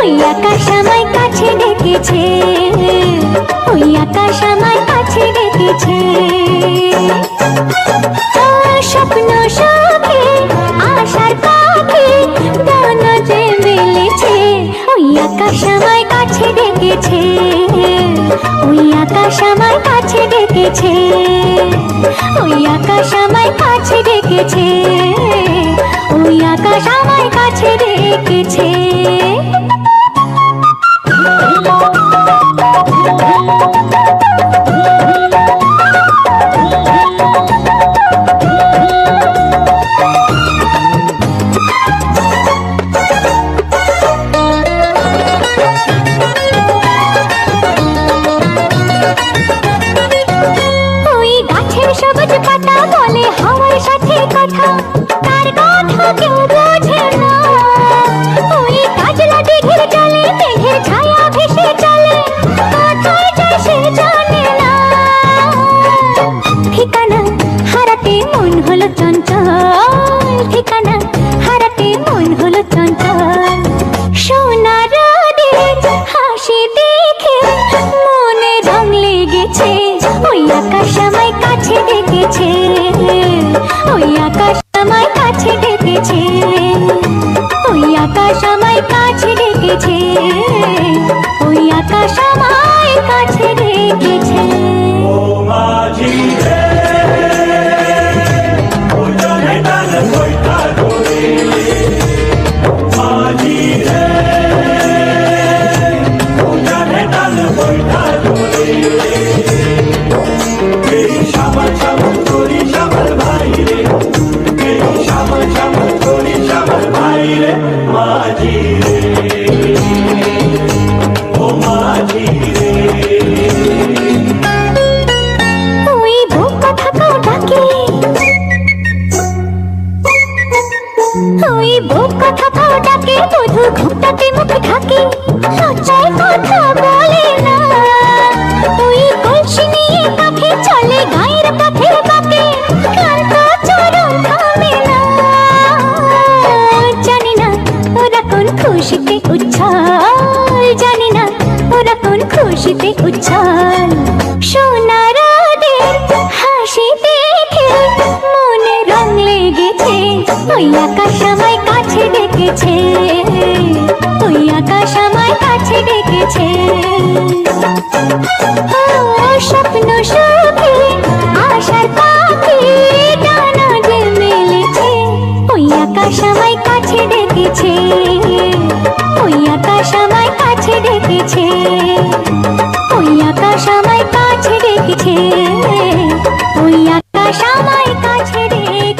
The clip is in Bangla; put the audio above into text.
ওই আকাশ আমায় কাছে ডেকেছে ওই আকাশ আমায় কাছে ডেকেছে আকাশ আমায় কাছে ডেকেছে। ওই আকাশ আমায় কাছে ডেকেছে। ওই আকাশ আমায় কাছে ডেকেছে। ওই আকাশ আমায় কাছে ডেকেছে। হলো চঞ্চল, ঠিকানা হারাতে মন হলো চঞ্চল। সোনা রোদের হাসি দেখে মনে রং লেগেছে, ওই আকাশ আমায় কাছে ডেকেছে। ওই আকাশ আমায় কাছে ডেকেছে, ওই আকাশ আমায় কাছে ডেকেছে। ওই আকাশ আমায় কাছে ওই বুক থাকাও ডাকে মধু ঘুমটাতে মুখে থাকে লজ্জায় কথা বলে। উচ্ছল সোনা রোদের হাসি দেখে, মনে রং লেগেছে, ওই আকাশ আমায় কাছে ডেকেছে। ওই আকাশ আমায় কাছে ডেকেছে। স্বপ্ন আশার পাখি, ডানা যে মেলেছে, ওই আকাশ আমায় কাছে ডেকেছে। ওই আকাশ আমায় কাছে ডেকেছে।